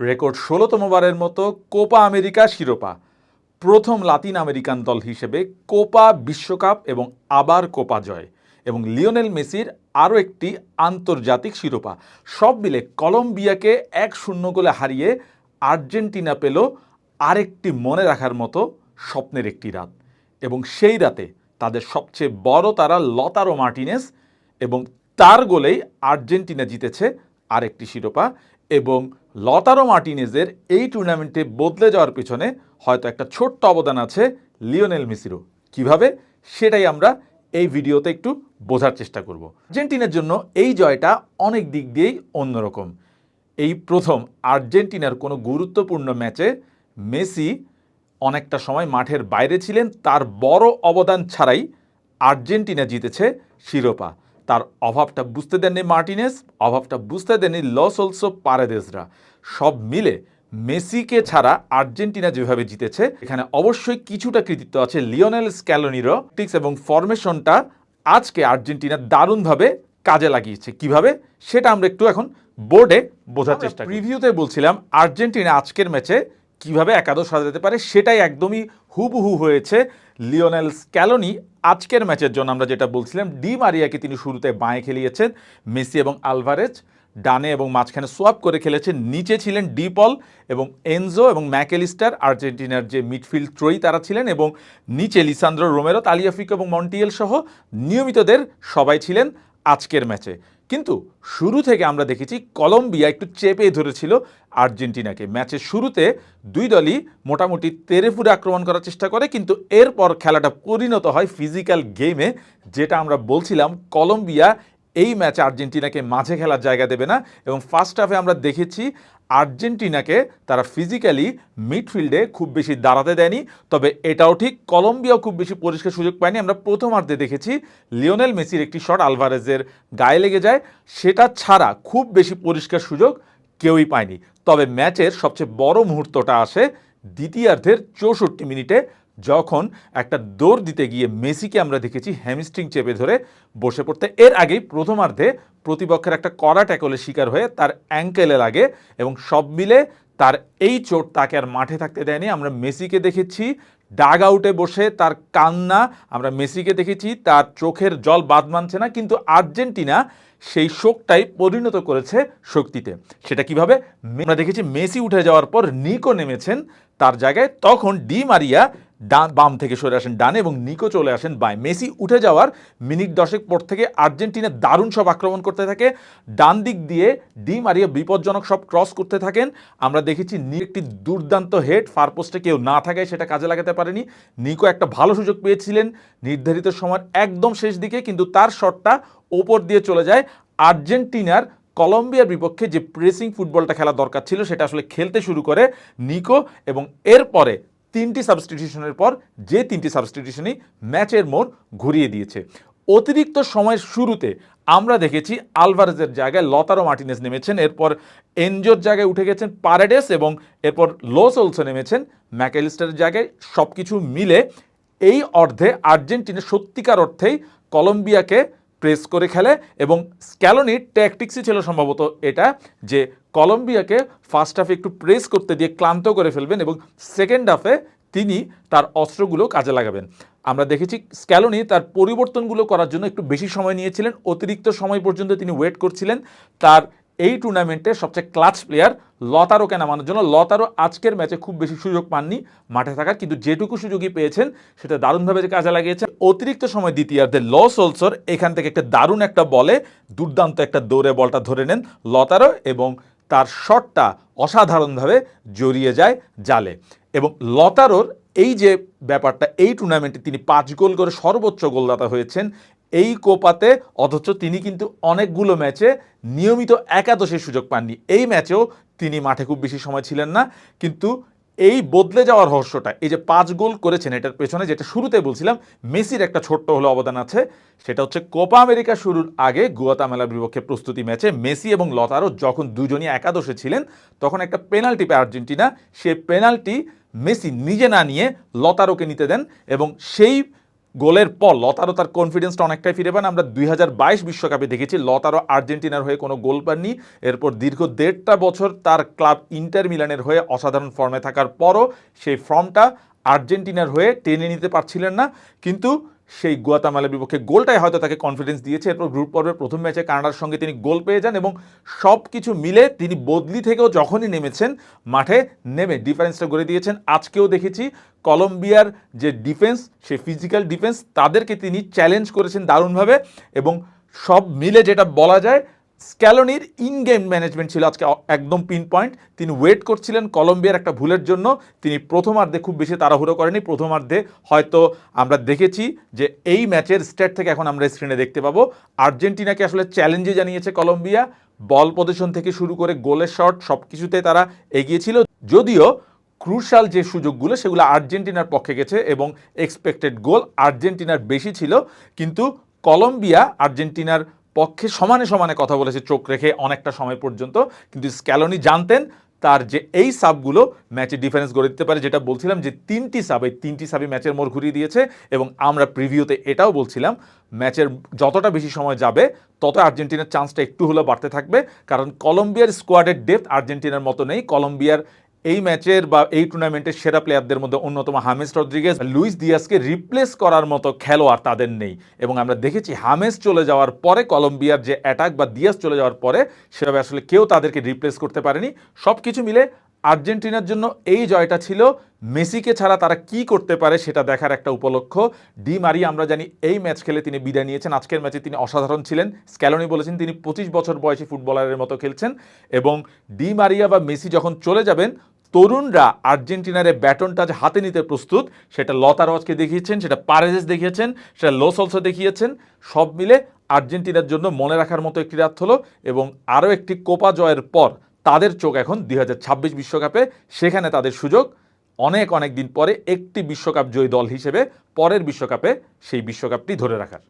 Record ষোলোতম বারের মতো কোপা আমেরিকা শিরোপা। প্রথম লাতিন আমেরিকান দল হিসেবে কোপা বিশ্বকাপ এবং আবার কোপা জয় এবং লিওনেল মেসির আরও একটি আন্তর্জাতিক শিরোপা। সব মিলে কলম্বিয়াকে এক শূন্য গোলে হারিয়ে আর্জেন্টিনা পেল আরেকটি মনে রাখার মতো স্বপ্নের একটি রাত। এবং সেই রাতে তাদের সবচেয়ে বড় তারা লতারো মার্টিনেস এবং তার গোলেই আর্জেন্টিনা জিতেছে আরেকটি শিরোপা এবং লতারো মার্টিনেজের এই টুর্নামেন্টে বদলে যাওয়ার পিছনে হয়তো একটা ছোট্ট অবদান আছে লিওনেল মেসিরও। কীভাবে? সেটাই আমরা এই ভিডিওতে একটু বোঝার চেষ্টা করব। আর্জেন্টিনার জন্য এই জয়টা অনেক দিক দিয়েই অন্যরকম। এই প্রথম আর্জেন্টিনার কোনো গুরুত্বপূর্ণ ম্যাচে মেসি অনেকটা সময় মাঠের বাইরে ছিলেন, তার বড় অবদান ছাড়াই আর্জেন্টিনা জিতেছে শিরোপা। তার অভাবটা বুঝতে দেননি মার্টিনেস অভাবটা বুঝতে দেননি লস অলসো পারেদেসরা। সব মিলে মেসিকে ছাড়া আর্জেন্টিনা যেভাবে জিতেছে এখানে অবশ্যই কিছুটা কৃতিত্ব আছে লিওনেল স্ক্যালোনিরও। টিক্স এবং ফরমেশনটা আজকে আর্জেন্টিনা দারুণভাবে কাজে লাগিয়েছে। কীভাবে? সেটা আমরা একটু এখন বোর্ডে বোঝার চেষ্টা প্রিভিউতে বলছিলাম আর্জেন্টিনা আজকের ম্যাচে কীভাবে একাদশ সাজাতে পারে সেটাই একদমই হুবহু হয়েছে লিওনেল স্ক্যালোনি আজকের ম্যাচের জন্য। আমরা যেটা বলছিলাম, ডি মারিয়াকে তিনি শুরুতে বাঁয়ে খেলিয়েছেন, মেসি এবং আলভারেজ ডানে এবং মাঝখানে সোয়াপ করে খেলেছেন, নিচে ছিলেন ডিপল এবং এনজো এবং ম্যাকেলিস্টার আর্জেন্টিনার যে মিডফিল্ড ত্রয়ী তারা ছিলেন এবং নিচে লিসান্দ্রো রোমেরো, তালিয়াফিক এবং মন্টিয়েল সহ নিয়মিতদের সবাই ছিলেন। আজকের ম্যাচে। কিন্তু শুরু থেকে আমরা দেখেছি কলম্বিয়া একটু চেপে ধরেছিল আর্জেন্টিনাকে। ম্যাচের শুরুতে দুই দলই মোটামুটি তেরেফুরে আক্রমণ করার চেষ্টা করে, কিন্তু এরপর খেলাটা পরিণত হয় ফিজিক্যাল গেমে যেটা আমরা বলছিলাম কলম্বিয়া এই ম্যাচে আর্জেন্টিনাকে মাঝে খেলার জায়গা দেবে না এবং ফার্স্ট হাফে আমরা দেখেছি আর্জেন্টিনাকে তারা ফিজিক্যালি মিডফিল্ডে খুব বেশি দাঁড়াতে দেয়নি। তবে এটাও ঠিক, কলম্বিয়াও খুব বেশি পরিষ্কার সুযোগ পায়নি। আমরা প্রথমার্ধে দেখেছি লিওনেল মেসির একটি শট আলভারেজের গায়ে লেগে যায়। সেটা ছাড়া খুব বেশি পরিষ্কার সুযোগ কেউই পায়নি। তবে ম্যাচের সবচেয়ে বড় মুহূর্তটা আসে দ্বিতীয়ার্ধের চৌষট্টি মিনিটে যখন একটা দৌড় দিতে গিয়ে মেসিকে আমরা দেখেছি হ্যামস্ট্রিং চেপে ধরে বসে পড়তে। এর আগেই প্রথমার্ধে প্রতিপক্ষের একটা কড়া ট্যাকলের শিকার হয়ে তার অ্যাঙ্কেলে লাগে এবং সব মিলে তার এই চোট তাকে আর মাঠে থাকতে দেয়নি। আমরা মেসিকে দেখেছি ডাগ আউটে বসে তার কান্না, আমরা মেসিকে দেখেছি তার চোখের জল বাদ মানছে না, কিন্তু আর্জেন্টিনা সেই শোকটাই পরিণত করেছে শক্তিতে। সেটা কীভাবে? আমরা দেখেছি মেসি উঠে যাওয়ার পর নিকো নেমেছেন তার জায়গায়। তখন ডি মারিয়া ডান বাম থেকে সরে আসেন ডানে এবং নিকো চলে আসেন বাই মেসি উঠে যাওয়ার মিনিট দশেক পর থেকে আর্জেন্টিনা দারুণ সব আক্রমণ করতে থাকে। ডান দিক দিয়ে ডি মারিয়া বিপজ্জনক সব ক্রস করতে থাকেন। আমরা দেখেছি নি একটি দুর্দান্ত হেড ফারপোস্টে কেউ না থাকায় সেটা কাজে লাগাতে পারেনি। নিকো একটা ভালো সুযোগ পেয়েছিলেন নির্ধারিত সময় একদম শেষ দিকে, কিন্তু তার শটটা ওপর দিয়ে চলে যায়। আর্জেন্টিনার কলম্বিয়ার বিপক্ষে যে প্রেসিং ফুটবলটা খেলা দরকার ছিল, সেটা আসলে খেলতে শুরু করে নিকো এবং এরপরে তিনটি সাবস্টিটিউশনের পর যে তিনটি সাবস্টিটিউশনই ম্যাচের মোড় ঘুরিয়ে দিয়েছে। অতিরিক্ত সময়ের শুরুতে আমরা দেখেছি আলভারেজের জায়গায় লতারো মার্টিনেস নেমেছেন, এরপর এনজোর জায়গায় উঠে গেছেন পারেডেস এবং এরপর লোস অলসো নেমেছেন ম্যাকেলিস্টারের জায়গায়। সব কিছু মিলে এই অর্ধে আর্জেন্টিনা সত্যিকার অর্থেই কলম্বিয়াকে প্রেস করে খেলে এবং স্ক্যালোনির ট্যাকটিক্সই ছিল সম্ভবত এটা, যে কলম্বিয়াকে ফার্স্ট হাফে একটু প্রেস করতে দিয়ে ক্লান্ত করে ফেলবেন এবং সেকেন্ড হাফে তিনি তার অস্ত্রগুলো কাজে লাগাবেন। আমরা দেখেছি স্ক্যালোনি তার পরিবর্তনগুলো করার জন্য একটু বেশি সময় নিয়েছিলেন, অতিরিক্ত সময় পর্যন্ত তিনি ওয়েট করছিলেন। তার এই টুর্নামেন্টে সবচেয়ে ক্লাচ প্লেয়ার লতারোকে নামানোর জন্য। লতারো আজকের ম্যাচে খুব বেশি সুযোগ পাননি মাঠে থাকার, কিন্তু যেটুকু সুযোগই পেয়েছেন, সেটা দারুণভাবে কাজে লাগিয়েছে অতিরিক্ত সময় দ্বিতীয়ার্ধে লস অলসোর এখান থেকে একটা দারুণ একটা বলে, দুর্দান্ত একটা দৌড়ে বলটা ধরে নেন লতারো এবং তার শটটা অসাধারণভাবে জড়িয়ে যায় জালে। এবং লতারোর এই যে ব্যাপারটা, এই টুর্নামেন্টে তিনি পাঁচ গোল করে সর্বোচ্চ গোলদাতা হয়েছেন এই কোপাতে, অথচ তিনি কিন্তু অনেকগুলো ম্যাচে নিয়মিত একাদশের সুযোগ পাননি। এই ম্যাচেও তিনি মাঠে খুব বেশি সময় ছিলেন না। কিন্তু এই বদলে যাওয়ার রহস্যটা, এই যে পাঁচ গোল করেছেন এটার পেছনে, যেটা শুরুতে বলছিলাম, মেসির একটা ছোট্ট হলো অবদান আছে, সেটা হচ্ছে কোপা আমেরিকা শুরুর আগে গুয়াতামেলার বিপক্ষে প্রস্তুতি ম্যাচে মেসি এবং লতারো যখন দুজনই একাদশে ছিলেন, তখন একটা পেনাল্টি পায় আর্জেন্টিনা। সে পেনাল্টি মেসি নিজে না নিয়ে লতারোকে নিতে দেন এবং সেই গোলের পর লতারো তার কনফিডেন্সটা অনেকটাই ফিরে পান আমরা দুই বিশ্বকাপে দেখেছি লতারো আর্জেন্টিনার হয়ে কোনো গোল পাননি। এরপর দীর্ঘ দেড়টা বছর তার ক্লাব ইন্টার মিলানের হয়ে অসাধারণ ফর্মে থাকার পরও সেই ফর্মটা আর্জেন্টিনার হয়ে টেনে নিতে পারছিলেন না। কিন্তু সেই গুয়াতামালের বিপক্ষে গোলটাই হয়তো তাকে কনফিডেন্স দিয়েছে। এরপর গ্রুপ পর্বের প্রথম ম্যাচে কানাডার সঙ্গে তিনি গোল পেয়ে যান এবং সব কিছু মিলে তিনি বদলি থেকেও যখনই নেমেছেন, মাঠে নেমে ডিফারেন্সটা গড়ে দিয়েছেন। আজকেও দেখেছি কলম্বিয়ার যে ডিফেন্স সে ফিজিক্যাল ডিফেন্স তাদেরকে তিনি চ্যালেঞ্জ করেছেন দারুণভাবে এবং সব মিলে যেটা বলা যায় স্ক্যালোনির ইন গেম ম্যানেজমেন্ট ছিল আজকে একদম পিন পয়েন্ট তিনি ওয়েট করছিলেন কলম্বিয়ার একটা ভুলের জন্য। তিনি প্রথমার্ধে খুব বেশি তাড়াহুড়ো করেনি প্রথমার্ধে হয়তো আমরা দেখেছি যে এই ম্যাচের স্টেট থেকে এখন আমরা স্ক্রিনে দেখতে পাবো। আর্জেন্টিনাকে আসলে চ্যালেঞ্জে জানিয়েছে কলম্বিয়া। বল পজিশন থেকে শুরু করে গোলের শট সব কিছুতে তারা এগিয়েছিল। যদিও ক্রুশাল যে সুযোগগুলো, সেগুলো আর্জেন্টিনার পক্ষে গেছে এবং এক্সপেক্টেড গোল আর্জেন্টিনার বেশি ছিল। কিন্তু কলম্বিয়া আর্জেন্টিনার পক্ষে সমানে সমানে কথা বলেছে, চোখ রেখে অনেকটা সময় পর্যন্ত। কিন্তু স্ক্যালোনি জানতেন তার যে এই সাবগুলো ম্যাচে ডিফারেন্স গড়ে দিতে পারে, যেটা বলছিলাম যে তিনটি সাব এই তিনটি সাবই ম্যাচের মোড় ঘুরিয়ে দিয়েছে এবং আমরা প্রিভিউতে এটাও বলছিলাম, ম্যাচের যতটা বেশি সময় যাবে, তত আর্জেন্টিনার চান্সটা একটু হলেও বাড়তে থাকবে। কারণ কলম্বিয়ার স্কোয়াডের ডেপথ আর্জেন্টিনার মতো নেই। কলম্বিয়ার এই ম্যাচের বা এই টুর্নামেন্টের সেরা প্লেয়ারদের মধ্যে অন্যতম হামেস রদ্রিগেজ। লুইস দিয়াসকে রিপ্লেস করার মতো খেলোয়াড় তাদের নেই। এবং আমরা দেখেছি হামেস চলে যাওয়ার পরে, কলম্বিয়ার যে অ্যাটাক বা দিয়াস চলে যাওয়ার পরে, সেভাবে আসলে কেউ তাদেরকে রিপ্লেস করতে পারেনি। সব কিছু মিলে আর্জেন্টিনার জন্য এই জয়টা ছিল। মেসিকে ছাড়া তারা কি করতে পারে সেটা দেখার একটা উপলক্ষ। ডি মারিয়া, আমরা জানি, এই ম্যাচ খেলে তিনি বিদায় নিয়েছেন। আজকের ম্যাচে তিনি অসাধারণ ছিলেন। স্ক্যালনি বলেছেন, তিনি পঁচিশ বছর বয়সী ফুটবলারের মতো খেলছেন। এবং ডি মারিয়া বা মেসি যখন চলে যাবেন তরুণরা আর্জেন্টিনার ব্যাটনটা যে হাতে নিতে প্রস্তুত। সেটা লতা রজকে দেখিয়েছেন, সেটা পারেজেস দেখিয়েছেন, সেটা লোস অলসো দেখিয়েছেন। সব মিলে আর্জেন্টিনার জন্য মনে রাখার মতো একটি রাত হলো এবং আরও একটি কোপা জয়ের পর তাদের চোখ এখন দুই বিশ্বকাপে। সেখানে তাদের সুযোগ অনেক অনেক দিন পরে একটি বিশ্বকাপ জয়ী দল হিসেবে পরের বিশ্বকাপে সেই বিশ্বকাপটি ধরে রাখার।